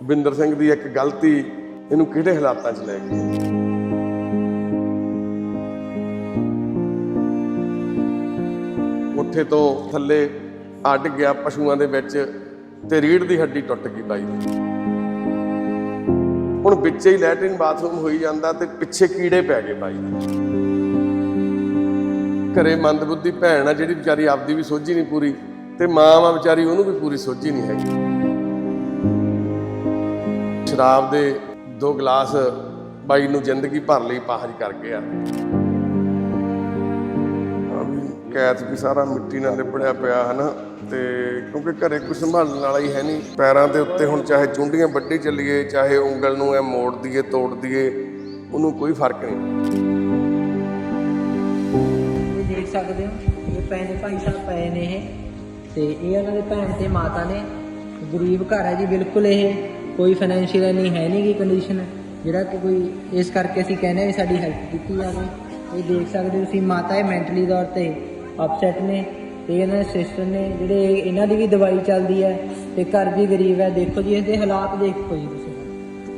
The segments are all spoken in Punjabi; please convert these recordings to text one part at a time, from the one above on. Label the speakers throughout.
Speaker 1: ਬਿੰਦਰ ਸਿੰਘ ਦੀ ਇੱਕ ਗਲਤੀ ਇਹਨੂੰ ਕਿਹੜੇ ਹਾਲਾਤਾਂ 'ਚ ਲੈ ਗਈ? ਉੱਥੇ ਤੋਂ ਥੱਲੇ ਅੱਡ ਗਿਆ ਪਸ਼ੂਆਂ ਦੇ ਵਿੱਚ ਤੇ ਰੀੜ ਦੀ ਹੱਡੀ ਟੁੱਟ ਗਈ ਬਾਈ ਦੀ। ਹੁਣ ਵਿੱਚੇ ਹੀ ਲੈਟਰਿਨ ਬਾਥਰੂਮ ਹੋਈ ਜਾਂਦਾ ਤੇ ਪਿੱਛੇ ਕੀੜੇ ਪੈ ਗਏ ਬਾਈ ਦੇ। ਘਰੇ ਮੰਦਬੁੱਧੀ ਭੈਣ ਆ ਜਿਹੜੀ ਵਿਚਾਰੀ ਆਪਦੀ ਵੀ ਸੋਝੀ ਨਹੀਂ ਪੂਰੀ ਤੇ ਮਾਂ ਆ ਵਿਚਾਰੀ ਉਹਨੂੰ ਵੀ ਪੂਰੀ ਸੋਝੀ ਨਹੀਂ ਹੈਗੀ। ਸ਼ਰਾਬ ਦੇ ਦੋ ਗਲਾਸ ਬਾਈ ਨੂੰ ਜ਼ਿੰਦਗੀ ਭਰ ਲਈ ਪਾਹਜ ਕਰ ਗਿਆ ਆ ਵੀ ਸਾਰਾ ਮਿੱਟੀ ਨਾਲ ਲਿਬੜਿਆ ਪਿਆ ਹਨਾ, ਤੇ ਕਿਉਂਕਿ ਘਰੇ ਕੋਈ ਸੰਭਾਲਣ ਵਾਲਾ ਹੀ ਹੈ ਨਹੀਂ। ਪੈਰਾਂ ਦੇ ਉੱਤੇ ਹੁਣ ਚਾਹੇ ਚੁੰਡੀਆਂ ਵੱਡੀ ਚੱਲੀਏ, ਚਾਹੇ ਉਂਗਲ ਨੂੰ ਐ ਮੋੜ ਦਈਏ, ਤੋੜ ਦਈਏ, ਉਹਨੂੰ ਕੋਈ ਫ਼ਰਕ ਨਹੀਂ।
Speaker 2: ਇਹ ਦੇਖ ਸਕਦੇ ਹੋ, ਇਹ ਪਏ ਭਾਈ ਸਾਹਿਬ ਪਏ ਨੇ ਇਹ, ਤੇ ਇਹ ਉਹਨਾਂ ਦੇ ਭੈਣ ਤੇ ਮਾਤਾ ਨੇ। ਗਰੀਬ ਘਰ ਹੈ ਜੀ, ਬਿਲਕੁਲ ਇਹ। ਕੋਈ ਫਾਈਨੈਂਸ਼ੀਅਲ ਨਹੀਂ, ਹੈ ਨਹੀਂ ਗੀ ਕੰਡੀਸ਼ਨ ਜਿਹੜਾ ਕਿ ਕੋਈ ਇਸ ਕਰਕੇ ਅਸੀਂ ਕਹਿੰਦੇ ਹਾਂ ਵੀ ਸਾਡੀ ਹੈਲਪ ਕੀਤੀ ਜਾਵੇ। ਇਹ ਦੇਖ ਸਕਦੇ ਹੋ ਤੁਸੀਂ, ਮਾਤਾ ਇਹ ਮੈਂਟਲੀ ਤੌਰ ਤੇ ਅਪਸੈਟ ਨੇ ਤੇ ਇਹਨਾਂ ਦੇ ਸਿਸਟਰ ਨੇ, ਜਿਹੜੇ ਇਹਨਾਂ ਦੀ ਵੀ ਦਵਾਈ ਚੱਲਦੀ ਹੈ ਤੇ ਘਰ ਵੀ ਗਰੀਬ ਹੈ। ਦੇਖੋ ਜੀ, ਇਹਦੇ ਹਾਲਾਤ ਦੇਖੋ ਜੀ ਤੁਸੀਂ।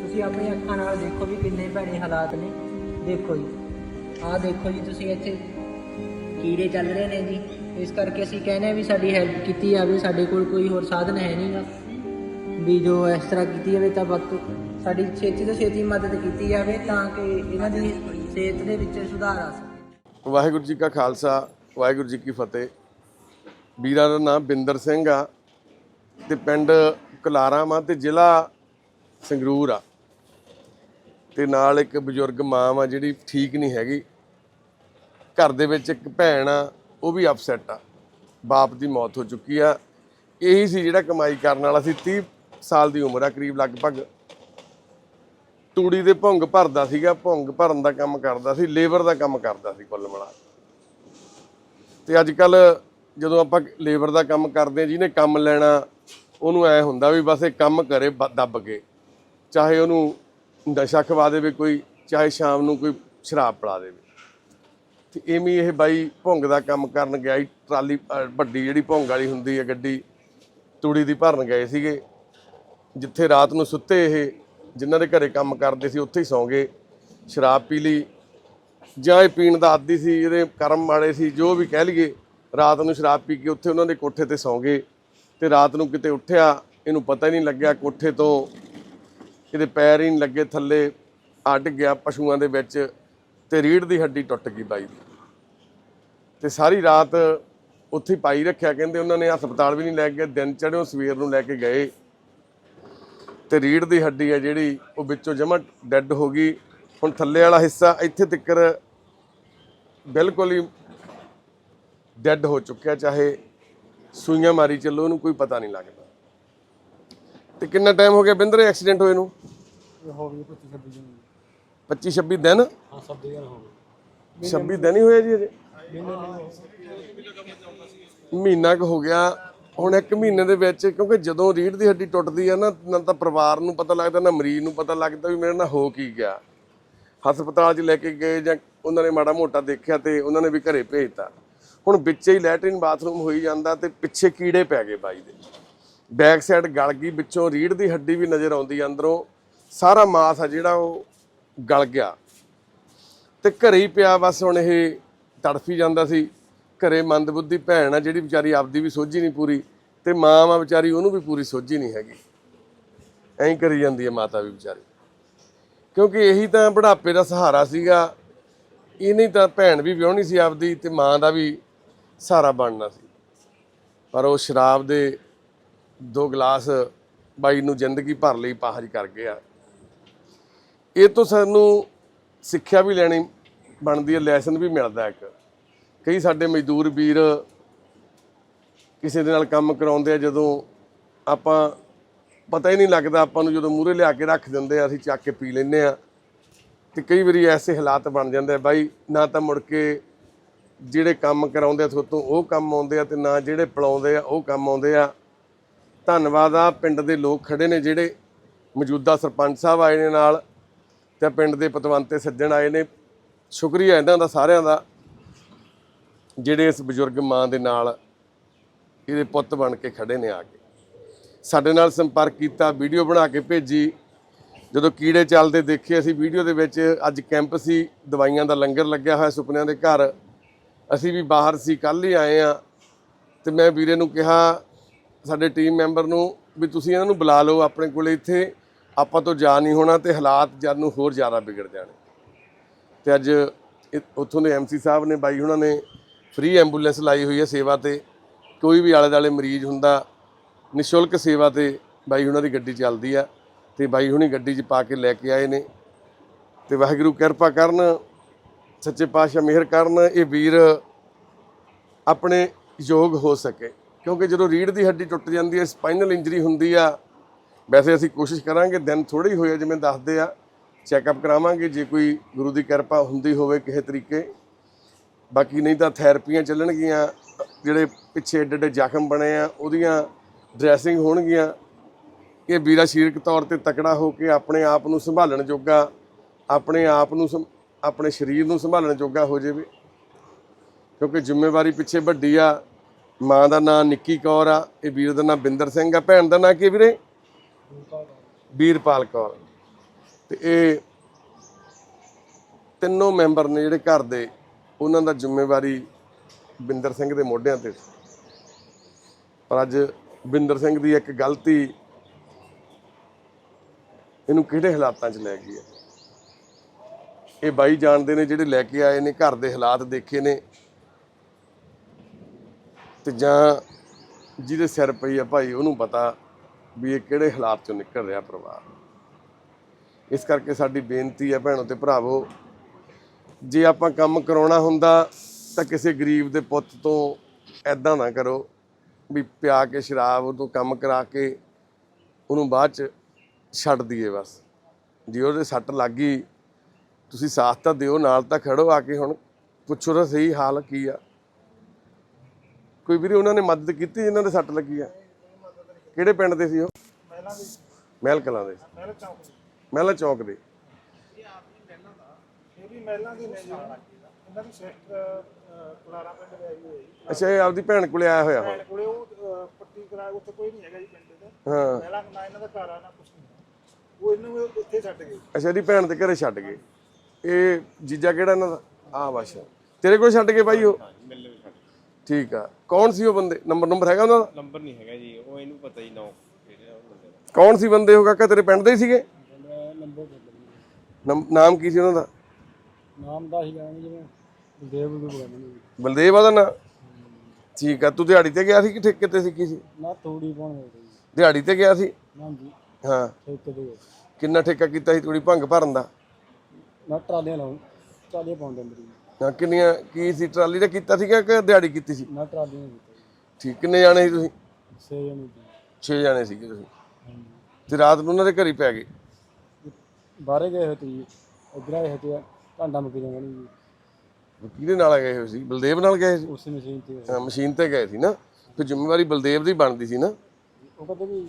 Speaker 2: ਤੁਸੀਂ ਆਪਣੀ ਅੱਖਾਂ ਨਾਲ ਦੇਖੋ ਵੀ ਕਿੰਨੇ ਭੈੜੇ ਹਾਲਾਤ ਨੇ। ਦੇਖੋ ਜੀ, ਆਹ ਦੇਖੋ ਜੀ ਤੁਸੀਂ ਇੱਥੇ। ਕੀੜੇ ਚੱਲ ਰਹੇ ਨੇ ਜੀ। ਇਸ ਕਰਕੇ ਅਸੀਂ ਕਹਿੰਦੇ ਹਾਂ ਵੀ ਸਾਡੀ ਹੈਲਪ ਕੀਤੀ ਜਾਵੇ, ਸਾਡੇ ਕੋਲ ਕੋਈ ਹੋਰ ਸਾਧਨ ਹੈ ਨਹੀਂਗਾ ਵੀ ਜੋ ਇਸ ਤਰ੍ਹਾਂ ਕੀਤੀ ਜਾਵੇ ਤਾਂ ਵਕਤ ਸਾਡੀ ਛੇਤੀ ਤੋਂ ਛੇਤੀ ਮਦਦ ਕੀਤੀ ਜਾਵੇ ਤਾਂ ਕਿ ਇਹਨਾਂ ਦੀ ਸਿਹਤ ਦੇ ਵਿੱਚ ਸੁਧਾਰ ਆ ਸਕੇ।
Speaker 1: ਵਾਹਿਗੁਰੂ ਜੀ ਕਾ ਖਾਲਸਾ, ਵਾਹਿਗੁਰੂ ਜੀ ਕੀ ਫਤਿਹ। ਵੀਰਾਂ ਦਾ ਨਾਮ ਬਿੰਦਰ ਸਿੰਘ ਆ ਤੇ ਪਿੰਡ ਕਲਾਰਾ ਕਲਾਰਾਵਾਂ ਤੇ ਜ਼ਿਲ੍ਹਾ ਸੰਗਰੂਰ ਆ। ਤੇ ਨਾਲ ਇੱਕ ਬਜ਼ੁਰਗ ਮਾਂ ਵਾ ਜਿਹੜੀ ਠੀਕ ਨਹੀਂ ਹੈਗੀ। ਘਰ ਦੇ ਵਿੱਚ ਇੱਕ ਭੈਣ ਆ, ਉਹ ਵੀ ਅਪਸੈਟ ਆ। ਬਾਪ ਦੀ ਮੌਤ ਹੋ ਚੁੱਕੀ ਆ। ਇਹੀ ਸੀ ਜਿਹੜਾ ਕਮਾਈ ਕਰਨ ਵਾਲਾ ਸੀ 30 ਸਾਲ ਦੀ ਉਮਰ ਆ, ਕਰੀਬ ਲਗਭਗ। ਤੂੜੀ ਦੇ ਭੁੰਗ ਭਰਦਾ ਸੀਗਾ, ਭੁੰਗ ਭਰਨ ਦਾ ਕੰਮ ਕਰਦਾ ਸੀ, ਲੇਬਰ ਦਾ ਕੰਮ ਕਰਦਾ ਸੀ ਕੁੱਲ ਮਿਲਾ ਕੇ। ਤੇ ਅੱਜ ਕੱਲ ਜਦੋਂ ਆਪਾਂ ਲੇਬਰ ਦਾ ਕੰਮ ਕਰਦੇ ਹਾਂ ਜਿਹਨੇ ਕੰਮ ਲੈਣਾ, ਉਹਨੂੰ ਐ ਹੁੰਦਾ ਵੀ ਬਸ ਇਹ ਕੰਮ ਕਰੇ ਦੱਬ ਕੇ। ਚਾਹੇ ਉਹਨੂੰ ਨਸ਼ਾ ਖਵਾ ਦੇਵੇ ਕੋਈ, ਚਾਹੇ ਸ਼ਾਮ ਨੂੰ ਕੋਈ ਸ਼ਰਾਬ ਪਿਲਾ ਦੇਵੇ। ਤੇ ਐਵੇਂ ਇਹ ਬਾਈ ਭੁੰਗ ਦਾ ਕੰਮ ਕਰਨ ਗਿਆ ਟਰਾਲੀ ਵੱਡੀ ਜਿਹੜੀ ਭੁੰਗ ਵਾਲੀ ਹੁੰਦੀ ਹੈ, ਗੱਡੀ, ਤੂੜੀ ਦੀ ਭਰਨ ਗਏ ਸੀਗੇ। ਜਿੱਥੇ ਰਾਤ ਨੂੰ ਸੁੱਤੇ ਇਹ, ਜਿਨ੍ਹਾਂ ਦੇ ਘਰੇ ਕੰਮ ਕਰਦੇ ਸੀ, ਉੱਥੇ ਹੀ ਸੌਂ ਗਏ। ਸ਼ਰਾਬ ਪੀ ਲਈ। ਜਾਂ ਇਹ ਪੀਣ ਦਾ ਆਦੀ ਸੀ, ਇਹਦੇ ਕਰਮ ਮਾੜੇ ਸੀ, ਜੋ ਵੀ ਕਹਿ ਲਈਏ, ਰਾਤ ਨੂੰ ਸ਼ਰਾਬ ਪੀ ਕੇ ਉੱਥੇ ਉਹਨਾਂ ਦੇ ਕੋਠੇ ਤੇ ਸੌਂ ਗਏ। ਤੇ ਰਾਤ ਨੂੰ ਕਿਤੇ ਉੱਠਿਆ, ਇਹਨੂੰ ਪਤਾ ਹੀ ਨਹੀਂ ਲੱਗਿਆ, ਕੋਠੇ ਤੋਂ ਇਹਦੇ ਪੈਰ ਹੀ ਨਹੀਂ ਲੱਗੇ ਥੱਲੇ, ਅੱਡ ਗਿਆ ਪਸ਼ੂਆਂ ਦੇ ਵਿੱਚ ਤੇ ਰੀੜ ਦੀ ਹੱਡੀ ਟੁੱਟ ਗਈ ਬਾਈ ਦੀ। ਤੇ ਸਾਰੀ ਰਾਤ ਉੱਥੇ ਪਾਈ ਰੱਖਿਆ, ਕਹਿੰਦੇ ਉਹਨਾਂ ਨੇ ਹਸਪਤਾਲ ਵੀ ਨਹੀਂ ਲੈ ਕੇ ਦਿਨ ਚੜ੍ਹਿਓ ਸਵੇਰ ਨੂੰ ਲੈ ਕੇ ਗਏ। ਤੇ ਰੀੜ ਦੀ ਹੱਡੀ ਹੈ ਜਿਹੜੀ ਉਹ ਵਿੱਚੋਂ ਜਮਾ ਡੈੱਡ ਹੋ ਗਈ। ਹੁਣ ਥੱਲੇ ਵਾਲਾ ਹਿੱਸਾ ਇੱਥੇ ਤੱਕਰ ਬਿਲਕੁਲ ਹੀ ਡੈੱਡ ਹੋ ਚੁੱਕਿਆ ਚਾਹੇ ਸੂਈਆਂ ਮਾਰੀ ਚੱਲੋ ਉਹਨੂੰ ਕੋਈ ਪਤਾ ਨਹੀਂ ਲੱਗਦਾ। ਤੇ ਕਿੰਨਾ ਟਾਈਮ ਹੋ ਗਿਆ ਬਿੰਦਰੇ ਐਕਸੀਡੈਂਟ ਹੋਏ ਨੂੰ?
Speaker 3: ਹੋ ਗਈ 25 26 ਦਿਨ।
Speaker 1: 25 26 ਦਿਨ
Speaker 3: ਹਾਂ ਸਭ ਦੇ ਹੋ ਗਏ।
Speaker 1: 26 ਦਿਨ ਹੀ ਹੋਏ ਜੀ ਅਜੇ। ਮਹੀਨਾ ਕੁ ਹੋ ਗਿਆ। ਹੁਣ ਇੱਕ ਮਹੀਨੇ ਦੇ ਵਿੱਚ, ਕਿਉਂਕਿ ਜਦੋਂ ਰੀੜ ਦੀ ਹੱਡੀ ਟੁੱਟਦੀ ਆ ਨਾ ਨਾ ਤਾਂ ਪਰਿਵਾਰ ਨੂੰ ਪਤਾ ਲੱਗਦਾ, ਨਾ ਮਰੀਜ਼ ਨੂੰ ਪਤਾ ਲੱਗਦਾ ਵੀ ਮੇਰੇ ਨਾਲ ਹੋ ਕੀ ਗਿਆ। ਹਸਪਤਾਲ 'ਚ ਲੈ ਕੇ ਗਏ ਜਾਂ ਉਹਨਾਂ ਨੇ ਮਾੜਾ ਮੋਟਾ ਦੇਖਿਆ ਤੇ ਉਹਨਾਂ ਨੇ ਵੀ ਘਰੇ ਭੇਜਤਾ। ਹੁਣ ਵਿੱਚੇ ਹੀ ਲੈਟਰਿਨ ਬਾਥਰੂਮ ਹੋਈ ਜਾਂਦਾ ਤੇ ਪਿੱਛੇ ਕੀੜੇ ਪੈ ਗਏ ਬਾਈ ਦੇ। ਬੈਕ ਸਾਈਡ ਗਲ ਗਈ, ਵਿੱਚੋਂ ਰੀੜ ਦੀ ਹੱਡੀ ਵੀ ਨਜ਼ਰ ਆਉਂਦੀ ਅੰਦਰੋਂ। ਸਾਰਾ ਮਾਸ ਆ ਜਿਹੜਾ, ਉਹ ਗਲ ਗਿਆ। ਤੇ ਘਰੇ ਹੀ ਪਿਆ, ਬਸ ਹੁਣ ਇਹ ਤੜਫੀ ਜਾਂਦਾ ਸੀ। ਘਰੇ ਮੰਦਬੁੱਧੀ ਭੈਣ ਆ ਜਿਹੜੀ ਵਿਚਾਰੀ ਆਪਦੀ ਵੀ ਸੋਝੀ ਨਹੀਂ ਪੂਰੀ ਤੇ ਮਾਂ ਆ ਵਿਚਾਰੀ ਉਹਨੂੰ ਵੀ ਪੂਰੀ ਸੋਝੀ ਨਹੀਂ ਹੈਗੀ। ਐਂ ਕਰੀ ਜਾਂਦੀ ਹੈ ਮਾਤਾ ਵੀ ਵਿਚਾਰੀ। ਕਿਉਂਕਿ ਇਹੀ ਤਾਂ ਬੁਢਾਪੇ ਦਾ ਸਹਾਰਾ ਸੀਗਾ। ਇਹ ਨਹੀਂ ਤਾਂ ਭੈਣ ਵੀ ਵਿਆਹਣੀ ਸੀ ਆਪਦੀ ਤੇ ਮਾਂ ਦਾ ਵੀ ਸਹਾਰਾ ਬਣਨਾ ਸੀ। ਪਰ ਉਹ ਸ਼ਰਾਬ ਦੇ ਦੋ ਗਲਾਸ ਬਾਈ ਨੂੰ ਜ਼ਿੰਦਗੀ ਭਰ ਲਈ ਪਾਹਜ ਕਰ ਗਿਆ। ਇਹ ਤੋਂ ਸਾਨੂੰ ਸਿੱਖਿਆ ਵੀ ਲੈਣੀ ਬਣਦੀ ਹੈ ਲੈਸਨ ਵੀ ਮਿਲਦਾ ਇੱਕ। ਕਈ ਸਾਡੇ ਮਜ਼ਦੂਰ ਵੀਰ ਕਿਸੇ ਦੇ ਨਾਲ ਕੰਮ ਕਰਾਉਂਦੇ ਆ, ਜਦੋਂ ਆਪਾਂ ਪਤਾ ਹੀ ਨਹੀਂ ਲੱਗਦਾ, ਆਪਾਂ ਨੂੰ ਜਦੋਂ ਮੂਹਰੇ ਲਿਆ ਕੇ ਰੱਖ ਦਿੰਦੇ ਆ, ਅਸੀਂ ਚੱਕ ਕੇ ਪੀ ਲੈਂਦੇ ਆ। ਤੇ ਕਈ ਵਾਰੀ ਐਸੇ ਹਾਲਾਤ ਬਣ ਜਾਂਦੇ ਆ, ਬਾਈ ਨਾ ਤਾਂ ਮੁੜ ਕੇ ਜਿਹੜੇ ਕੰਮ ਕਰਾਉਂਦੇ ਆ ਤੋਂ ਉਹ ਕੰਮ ਆਉਂਦੇ ਆ ਤੇ ਨਾ ਜਿਹੜੇ ਪਿਲਾਉਂਦੇ ਆ, ਉਹ ਕੰਮ ਆਉਂਦੇ ਆ। ਧੰਨਵਾਦ ਆ, ਪਿੰਡ ਦੇ ਲੋਕ ਖੜੇ ਨੇ ਜਿਹੜੇ ਮੌਜੂਦਾ ਸਰਪੰਚ ਸਾਹਿਬ ਆਏ ਨੇ ਨਾਲ ਤੇ ਪਿੰਡ ਦੇ ਪਤਵੰਤੇ ਸੱਜਣ ਆਏ ਨੇ। ਸ਼ੁਕਰੀਆ ਇਹਨਾਂ ਦਾ ਸਾਰਿਆਂ ਦਾ। ਜਿਹੜੇ ਇਸ ਬਜ਼ੁਰਗ ਮਾਂ ਦੇ ਨਾਲ ਇਹਦੇ ਪੁੱਤ ਬਣ ਕੇ ਖੜੇ ਨੇ ਆ ਕੇ। ਸਾਡੇ ਨਾਲ ਸੰਪਰਕ ਕੀਤਾ, ਵੀਡੀਓ ਬਣਾ ਕੇ ਭੇਜੀ। ਜਦੋਂ ਕੀੜੇ ਚੱਲਦੇ ਦੇਖੇ ਅਸੀਂ ਵੀਡੀਓ ਦੇ ਵਿੱਚ, ਅੱਜ ਕੈਂਪ ਸੀ, ਦਵਾਈਆਂ ਦਾ ਲੰਗਰ ਲੱਗਿਆ ਹੋਇਆ ਸੁਪਨਿਆਂ ਦੇ ਘਰ। ਅਸੀਂ ਵੀ ਬਾਹਰ ਸੀ ਕੱਲ ਹੀ ਆਏ ਆ ਤੇ ਮੈਂ ਵੀਰੇ ਨੂੰ ਕਿਹਾ, ਸਾਡੇ ਟੀਮ ਮੈਂਬਰ ਨੂੰ ਵੀ ਤੁਸੀਂ ਇਹਨਾਂ ਨੂੰ ਬੁਲਾ ਲਓ ਆਪਣੇ ਕੋਲੇ ਇੱਥੇ। ਆਪਾਂ ਤੋਂ ਜਾ ਨਹੀਂ ਹੋਣਾ ਤੇ ਹਾਲਾਤ ਜਦ ਨੂੰ ਹੋਰ ਜ਼ਿਆਦਾ ਵਿਗੜ ਜਾਣੇ। ਤੇ ਅੱਜ ਇ- ਉੱਥੋਂ ਦੇ ਐਮਸੀ ਸਾਹਿਬ ਨੇ, ਬਾਈ ਉਹਨਾਂ ਨੇ ਫ੍ਰੀ ਐਂਬੂਲੈਂਸ ਲਾਈ ਹੋਈ ਹੈ ਸੇਵਾ ਤੇ ਕੋਈ ਵੀ ਆਲੇ ਦਾਲੇ ਮਰੀਜ਼ ਹੁੰਦਾ ਨਿਸ਼ੁਲਕ ਸੇਵਾ ਤੇ ਬਾਈ ਉਹਨਾਂ ਦੀ ਗੱਡੀ ਚੱਲਦੀ ਆ ਤੇ ਬਾਈ ਹੁਣੀ ਗੱਡੀ 'ਚ ਪਾ ਕੇ ਲੈ ਕੇ ਆਏ ਨੇ ਤੇ ਵਾਹਿਗੁਰੂ ਕਿਰਪਾ ਕਰਨ ਸੱਚੇ ਪਾਤਸ਼ਾਹ ਮਿਹਰ ਕਰਨ ਇਹ ਵੀਰ ਆਪਣੇ ਯੋਗ ਹੋ ਸਕੇ। ਕਿਉਂਕਿ ਜਦੋਂ ਰੀੜ ਦੀ ਹੱਡੀ ਟੁੱਟ ਜਾਂਦੀ ਹੈ ਸਪਾਈਨਲ ਇੰਜਰੀ ਹੁੰਦੀ ਆ ਵੈਸੇ ਅਸੀਂ ਕੋਸ਼ਿਸ਼ ਕਰਾਂਗੇ ਦਿਨ ਥੋੜੇ ਹੀ ਹੋਏ ਆ, ਜਿਵੇਂ ਦੱਸਦੇ ਆ ਚੈੱਕਅਪ ਕਰਾਵਾਂਗੇ ਜੇ ਕੋਈ ਗੁਰੂ ਦੀ ਕਿਰਪਾ ਹੁੰਦੀ ਹੋਵੇ ਕਿਸੇ ਤਰੀਕੇ। ਬਾਕੀ ਨਹੀਂ ਤਾਂ ਥੈਰੇਪੀਆਂ ਚੱਲਣਗੀਆਂ, ਜਿਹੜੇ ਪਿੱਛੇ ਏਡੇ ਏਡੇ ਜ਼ਖਮ ਬਣੇ ਆ, ਉਹਦੀਆਂ ਡਰੈਸਿੰਗ ਹੋਣਗੀਆਂ। ਇਹ ਵੀਰਾ ਸਰੀਰਕ ਤੌਰ ਤੇ ਤਕੜਾ ਹੋ ਕੇ ਆਪਣੇ ਆਪ ਨੂੰ ਸੰਭਾਲਣ ਜੋਗਾ, ਆਪਣੇ ਆਪ ਨੂੰ ਸੰਭ- ਆਪਣੇ ਸਰੀਰ ਨੂੰ ਸੰਭਾਲਣ ਜੋਗਾ ਹੋ ਜਾਵੇ। ਕਿਉਂਕਿ ਜ਼ਿੰਮੇਵਾਰੀ ਪਿੱਛੇ ਵੱਡੀ ਆ, ਮਾਂ ਦਾ ਨਾਂ ਨਿੱਕੀ ਕੌਰ ਆ, ਇਹ ਵੀਰ ਦਾ ਨਾਂ ਬਿੰਦਰ ਸਿੰਘ ਆ। ਭੈਣ ਦਾ ਨਾਂ ਕੀ ਵੀਰੇ? ਵੀਰਪਾਲ ਕੌਰ। ਤੇ ਇਹ ਤਿੰਨੋਂ ਮੈਂਬਰ ਨੇ ਜਿਹੜੇ ਘਰ ਦੇ ਉਹਨਾਂ ਦਾ ਜ਼ਿੰਮੇਵਾਰੀ ਬਿੰਦਰ ਸਿੰਘ ਦੇ ਮੋਢਿਆਂ ਤੇ ਪਰ ਅੱਜ ਬਿੰਦਰ ਸਿੰਘ ਦੀ ਇੱਕ ਗਲਤੀ ਇਹਨੂੰ ਕਿਹੜੇ ਹਾਲਾਤਾਂ 'ਚ ਲੈ ਗਈ ਹੈ? ਇਹ ਬਾਈ ਜਾਣਦੇ ਨੇ ਜਿਹੜੇ ਲੈ ਕੇ ਆਏ ਨੇ, ਘਰ ਦੇ ਹਾਲਾਤ ਦੇਖੇ ਨੇ। ਤੇ ਜਾਂ ਜਿਹਦੇ ਸਿਰ ਪਈ ਆ ਭਾਈ, ਉਹਨੂੰ ਪਤਾ ਵੀ ਇਹ ਕਿਹੜੇ ਹਾਲਾਤ 'ਚੋਂ ਨਿਕਲ ਰਿਹਾ ਪਰਿਵਾਰ। ਇਸ ਕਰਕੇ ਸਾਡੀ ਬੇਨਤੀ ਹੈ ਭੈਣੋ ਤੇ ਭਰਾਵੋ ਜੇ ਆਪਾਂ ਕੰਮ ਕਰਾਉਣਾ ਹੁੰਦਾ ਤਾਂ ਕਿਸੇ ਗਰੀਬ ਦੇ ਪੁੱਤ ਤੋਂ ਐਦਾਂ ਨਾ ਕਰੋ ਵੀ ਪਿਆ ਕੇ ਸ਼ਰਾਬ ਉਹ ਤੋਂ ਕੰਮ ਕਰਾ ਕੇ ਉਹਨੂੰ ਬਾਅਦ ਚ ਛੱਡ ਦਈਏ ਬਸ। ਜੇ ਉਹਦੇ ਸੱਟ ਲੱਗ ਗਈ, ਤੁਸੀਂ ਸਾਥ ਤਾਂ ਦਿਓ, ਨਾਲ ਤਾਂ ਖੜੋ ਆ ਕੇ ਹੁਣ। ਪੁੱਛੋ ਤਾਂ ਸਹੀ ਹਾਲ ਕੀ ਆ। ਕੋਈ ਵੀਰੇ, ਉਹਨਾਂ ਨੇ ਮਦਦ ਕੀਤੀ ਜਿਨ੍ਹਾਂ ਦੇ ਸੱਟ ਲੱਗੀ ਆ? ਕਿਹੜੇ ਪਿੰਡ ਦੇ ਸੀ ਉਹ?
Speaker 3: ਮਹਿਲਾਂ ਦੀ।
Speaker 1: ਮਹਿਲ ਕਲਾਂ ਦੇ।
Speaker 3: ਮਹਿਲਾ ਚੌਂਕ ਦੇ।
Speaker 1: ਮਹਿਲਾ ਚੌਕ ਦੇ
Speaker 3: ਇਹ ਵੀ ਮਹਿਲਾਂ ਦੀ ਨੇ ਜੀ ਇਹਨਾਂ ਦੀ ਸਿਸਟਰ ਕੁਲਾਰਾ ਪਿੰਡ ਦੇ ਆਈ ਹੋਈ ਹੈ
Speaker 1: ਅੱਛਾ ਇਹ ਆਪਦੀ ਭੈਣ ਕੋਲੇ ਆਇਆ ਹੋਇਆ
Speaker 3: ਭੈਣ ਕੋਲੇ ਉਹ ਕਰਾ ਉੱਥੇ ਕੋਈ ਨਹੀਂ ਹੈਗਾ ਜੀ ਪਿੰਡ ਦੇ।
Speaker 1: ਹਾਂ।
Speaker 3: ਮਹਿਲਾਂ ਨਾ ਇਹਨਾਂ ਦਾ ਘਰ ਆ ਨਾ ਕੁਛ ਨਹੀਂ। ਉਹ ਇਹਨੂੰ ਇੱਥੇ ਛੱਡ ਗਏ।
Speaker 1: ਅੱਛਾ ਇਹਦੀ ਭੈਣ ਦੇ ਘਰੇ ਛੱਡ ਗਏ। ਇਹ ਜੀਜਾ ਕਿਹੜਾ ਇਹਨਾਂ ਦਾ? ਆ ਬਸ। ਤੇਰੇ ਕੋਲ ਛੱਡ ਗਏ ਬਾਈ ਉਹ?
Speaker 4: ਮਿਲ ਵੀ ਛੱਡ
Speaker 1: ਠੀਕ ਆ। ਕੌਣ ਸੀ ਉਹ ਬੰਦੇ? ਨੰਬਰ ਨੰਬਰ ਹੈਗਾ ਉਹਨਾਂ ਦਾ?
Speaker 4: ਨੰਬਰ ਨਹੀਂ ਹੈਗਾ ਜੀ ਉਹ ਇਹਨੂੰ ਪਤਾ ਹੀ ਨਾ
Speaker 1: ਕੌਣ ਸੀ ਬੰਦੇ ਉਹ ਕਾਕਾ? ਤੇਰੇ ਪਿੰਡ ਦੇ ਹੀ ਸੀਗੇ? ਨਾਮ ਕੀ ਸੀ ਉਹਨਾਂ ਦਾ?
Speaker 3: ਨਾਮ ਦਾ ਹੀ ਜਾਣੀ ਜਿਵੇਂ ਦੇਵ ਨੂੰ ਬਗਾਨੀ
Speaker 1: ਬਲਦੇਵ ਆ ਦਾ ਨਾਂ? ਠੀਕ ਆ ਤੂੰ ਦਿਹਾੜੀ ਤੇ ਗਿਆ ਸੀ ਕਿ ਠੇਕੇ ਤੇ ਸੀ ਕੀ ਸੀ?
Speaker 3: ਨਾ ਤੂੜੀ ਪਾਉਣ ਦੇ
Speaker 1: ਦਿਹਾੜੀ ਤੇ ਗਿਆ ਸੀ?
Speaker 3: ਨਾ ਜੀ
Speaker 1: ਹਾਂ।
Speaker 3: ਠੇਕੇ ਦੇ
Speaker 1: ਕਿੰਨਾ ਠੇਕਾ ਕੀਤਾ ਸੀ ਤੂੜੀ ਭੰਗ ਭਰਨ ਦਾ?
Speaker 3: ਨਾ ਟਰਾਲੀਆਂ ਲਾਉਂ ਟਰਾਲੀਆਂ ਪਾਉਂਦੇ ਅੰਦਰ ਜੀ
Speaker 1: ਹਾਂ ਕਿੰਨੀਆਂ ਕੀ ਸੀ ਟਰਾਲੀ ਦਾ ਕੀਤਾ ਸੀਗਾ ਕਿ ਦਿਹਾੜੀ ਕੀਤੀ ਸੀ?
Speaker 3: ਨਾ ਟਰਾਲੀਆਂ ਕੀਤਾ
Speaker 1: ਠੀਕ ਕਿੰਨੇ ਜਾਣੇ ਸੀ ਤੁਸੀਂ?
Speaker 3: ਛੇ ਜਣੇ ਜੀ
Speaker 1: 6 ਜਾਣੇ ਸੀਗੇ ਤੁਸੀਂ। ਤੇ ਰਾਤ ਨੂੰ ਉਹਨਾਂ ਦੇ ਘਰ ਹੀ ਪੈ ਗਏ?
Speaker 3: ਬਾਹਰੇ ਗਏ ਹੋਏ ਤੇ ਜੀ ਇੱਧਰ ਆਏ ਹੋਏ ਤੇ ਘੰਟਾ ਮੁੱਕ ਜਾਣਾ ਨਹੀਂ ਜੀ।
Speaker 1: ਕਿਹਦੇ ਨਾਲ ਗਏ ਹੋਏ ਸੀ? ਬਲਦੇਵ ਨਾਲ ਗਏ ਸੀ?
Speaker 3: ਉਸ ਮਸ਼ੀਨ ਤੇ
Speaker 1: ਹਾਂ, ਮਸ਼ੀਨ ਤੇ ਗਏ ਸੀ ਨਾ। ਫਿਰ ਜ਼ਿੰਮੇਵਾਰੀ ਬਲਦੇਵ ਦੀ ਬਣਦੀ ਸੀ ਨਾ।
Speaker 3: ਉਹ ਕਹਿੰਦੇ ਵੀ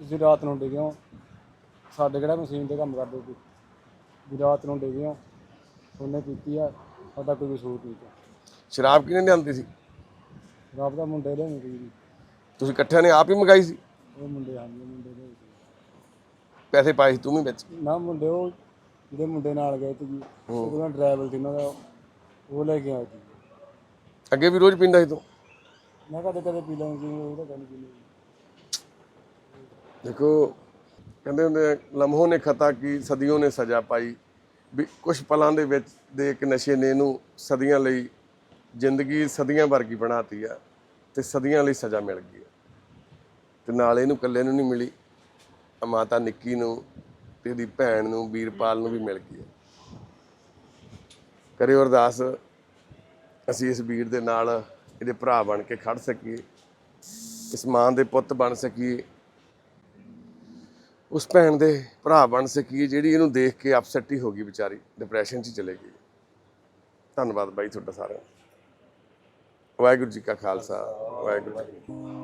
Speaker 3: ਤੁਸੀਂ ਰਾਤ ਨੂੰ ਡਿੱਗੇ ਹੋ ਸਾਡੇ ਕਿਹੜਾ ਮਸ਼ੀਨ ਤੇ ਕੰਮ ਕਰਦੇ ਸੀ? ਵੀ ਰਾਤ ਨੂੰ ਡਿੱਗੇ ਹੋ ਉਹਨੇ ਕੀਤੀ ਆ। ਸਾਡਾ ਕੋਈ ਕਸੂਰ ਨਹੀਂ ਸੀ।
Speaker 1: ਸ਼ਰਾਬ ਕਿਹਨੇ ਲਿਆਂਦੀ ਸੀ?
Speaker 3: ਰੱਬ ਦਾ ਮੁੰਡੇ ਦੇ ਜੀ
Speaker 1: ਤੁਸੀਂ ਇਕੱਠਿਆਂ ਨੇ ਆਪ ਹੀ ਮੰਗਾਈ ਸੀ?
Speaker 3: ਉਹ ਮੁੰਡੇ ਹਾਂ ਜੀ ਮੁੰਡੇ ਦੇ
Speaker 1: ਪੈਸੇ ਪਾਏ ਸੀ ਤੂੰ ਵੀ ਵਿੱਚ?
Speaker 3: ਨਾ ਮੁੰਡੇ ਉਹ ਜਿਹੜੇ ਮੁੰਡੇ ਨਾਲ ਗਏ ਤੇ ਜੀ ਉਹਦਾ ਡਰਾਈਵਰ ਸੀ ਉਹਨਾਂ ਦਾ ਉਹ ਲੈ ਕੇ ਆਇਆ ਜੀ
Speaker 1: ਅੱਗੇ ਵੀ ਰੋਜ਼ ਪੀਂਦਾ ਸੀ ਤੂੰ?
Speaker 3: ਮੈਂ ਕਦੇ ਕਦੇ ਪੀ ਲਾਂ ਜੀ ਉਹ ਤਾਂ ਕਹਿੰਦੀ ਪੀਂਦੇ
Speaker 1: ਦੇਖੋ ਕਹਿੰਦੇ ਹੁੰਦੇ ਆ, ਲਮਹੋਂ ਨੇ ਖਤਾ ਕੀ ਸਦੀਆਂ ਨੇ ਸਜ਼ਾ ਪਾਈ। ਵੀ ਕੁਝ ਪਲਾਂ ਦੇ ਵਿੱਚ ਦੇ ਇੱਕ ਨਸ਼ੇ ਨੇ ਇਹਨੂੰ ਸਦੀਆਂ ਲਈ ਜ਼ਿੰਦਗੀ ਸਦੀਆਂ ਵਰਗੀ ਬਣਾਤੀ ਆ ਤੇ ਸਦੀਆਂ ਲਈ ਸਜ਼ਾ ਮਿਲ ਗਈ ਆ। ਤੇ ਨਾਲ ਇਹਨੂੰ ਇਕੱਲੇ ਨੂੰ ਨਹੀਂ ਮਿਲੀ ਆ ਮਾਤਾ ਨਿੱਕੀ ਨੂੰ ਤੇ ਇਹਦੀ ਭੈਣ ਨੂੰ, ਵੀਰਪਾਲ ਨੂੰ ਵੀ ਮਿਲ ਗਈ ਆ। ਕਰਿਓ ਅਰਦਾਸ, ਅਸੀਂ ਇਸ ਵੀਰ ਦੇ ਨਾਲ ਇਹਦੇ ਭਰਾ ਬਣ ਕੇ ਖੜ ਸਕੀਏ, ਇਸ ਮਾਂ ਦੇ ਪੁੱਤ ਬਣ ਸਕੀਏ, ਉਸ ਭੈਣ ਦੇ ਭਰਾ ਬਣ ਸਕੀਏ, ਜਿਹੜੀ ਇਹਨੂੰ ਦੇਖ ਕੇ ਅਪਸੈਟ ਹੀ ਹੋ ਗਈ ਵਿਚਾਰੀ ਡਿਪਰੈਸ਼ਨ 'ਚ ਚਲੇ ਗਈ। ਧੰਨਵਾਦ ਬਾਈ ਤੁਹਾਡਾ ਸਾਰਿਆਂ ਦਾ। ਵਾਹਿਗੁਰੂ ਜੀ ਕਾ ਖਾਲਸਾ, ਵਾਹਿਗੁਰੂ ਜੀ